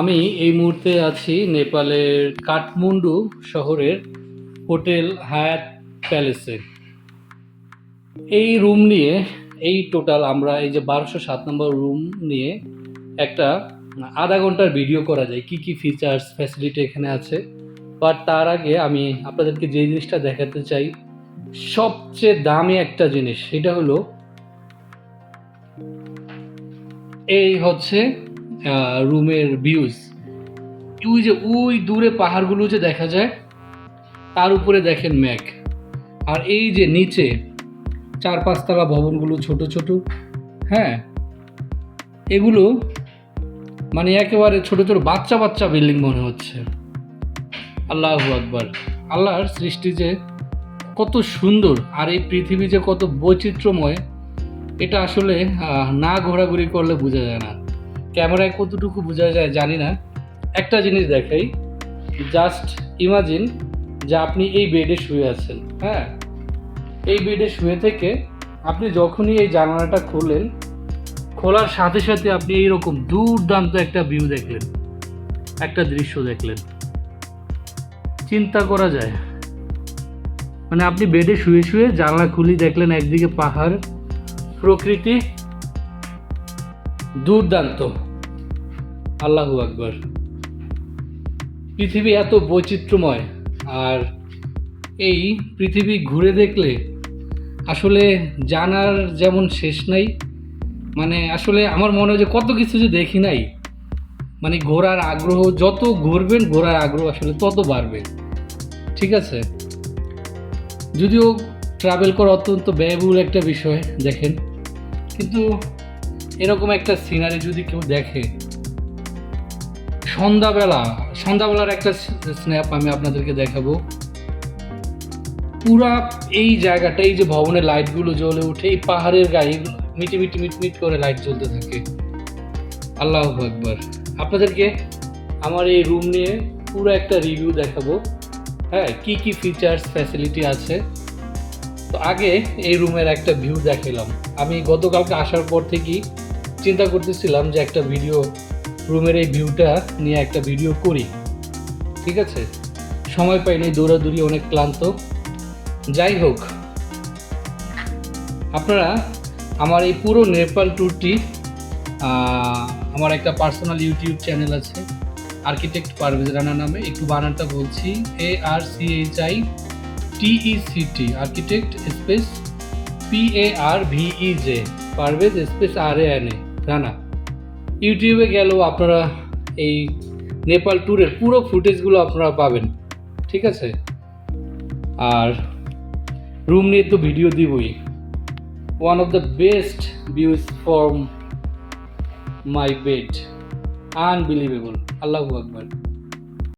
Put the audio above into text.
আমি এই মুহূর্তে আছি নেপালের কাঠমান্ডু শহরের হোটেল হায়াত প্যালেসে। এই রুম নিয়ে, এই টোটাল আমরা এই যে বারোশো সাত নম্বর রুম নিয়ে একটা আধা ঘণ্টার ভিডিও করা যায়, কি কি ফিচার্স ফ্যাসিলিটি এখানে আছে। বাট তার আগে আমি আপনাদেরকে যে জিনিসটা দেখাতে চাই, সবচেয়ে দামি একটা জিনিস, সেটা হলো, এই হচ্ছে রুমের ভিউজ ওই যে ওই দূরে পাহাড়গুলো যে দেখা যায়, তার উপরে দেখেন ম্যাক আর এই যে নিচে চার পাঁচতলা ভবনগুলো ছোট ছোট হ্যাঁ? এগুলো মানে একেবারে ছোট ছোট বাচ্চা বাচ্চা বিল্ডিং মনে হচ্ছে। আল্লাহ আকবার। আল্লাহর সৃষ্টি যে কত সুন্দর আর এই পৃথিবী যে কত বৈচিত্র্যময়, এটা আসলে না ঘোরাঘুরি করলে বোঝা যায় না। ক্যামেরায় কতটুকু বোঝা যায় জানি না। একটা জিনিস দেখাই জাস্ট ইমাজিন যে আপনি এই বেডে শুয়ে আছেন হ্যাঁ? এই বেডে শুয়ে থেকে আপনি যখনই এই জানালাটা খোলেন, খোলার সাথে সাথে আপনি এইরকম দুর্দান্ত একটা ভিউ দেখলেন, একটা দৃশ্য দেখলেন। চিন্তা করা যায়। মানে আপনি বেডে শুয়ে শুয়ে জানলা খুলি দেখলেন একদিকে পাহাড়, প্রকৃতি দুর্দান্ত। আল্লাহু আকবর। পৃথিবী এত বৈচিত্র্যময়, আর এই পৃথিবী ঘুরে দেখলে আসলে জানার যেমন শেষ নাই মানে আসলে আমার মনে হয় যে কত কিছু যে দেখি নাই মানে ঘোরার আগ্রহ যত ঘুরবেন, ঘোরার আগ্রহ আসলে তত বাড়বে। ঠিক আছে? যদিও ট্রাভেল করা অত্যন্ত ব্যয়বহুল একটা বিষয়, দেখেন। কিন্তু এরকম একটা সিনারি যদি কেউ দেখে, সন্ধ্যাবেলা, সন্ধ্যাবেলার একটা স্ন্যাপ আমি আপনাদেরকে দেখাবো। পুরা এই জায়গাটা, এই যে ভবনের লাইটগুলো জ্বলে উঠে, এই পাহাড়ের গায়ে মিটি মিটি মিট মিট করে লাইট জ্বলতে থাকে। আল্লাহ একবার আপনাদেরকে আমার এই রুম নিয়ে পুরো একটা রিভিউ দেখাবো। হ্যাঁ কি কি ফিচার্স ফ্যাসিলিটি আছে? তো আগে এই রুমের একটা ভিউ দেখাইলাম। আমি গতকালকে আসার পর থেকেই চিন্তা করতেছিলাম যে একটা ভিডিও রুমের এই ভিউটা নিয়ে একটা ভিডিও করি। ঠিক আছে? সময় পাইনি, দৌড়াদৌড়ি অনেক ক্লান্ত। যাই হোক, আপনারা আমার এই পুরো নেপাল ট্যুরটি আমার একটা পার্সোনাল ইউটিউব চ্যানেল আছে আর্কিটেক্ট পারভেজ রানা নামে। একটু বানানটা বলছি A R C H I T E C T architect space P A R V E J Parvez space R A N A Rana ইউটিউবে গেলেও আপনারা এই নেপাল ট্যুরের পুরো ফুটেজগুলো আপনারা পাবেন, ঠিক আছে? আর রুম নিয়ে তো ভিডিও দিবই। One of the best views from my bed unbelievable Allah Akbar.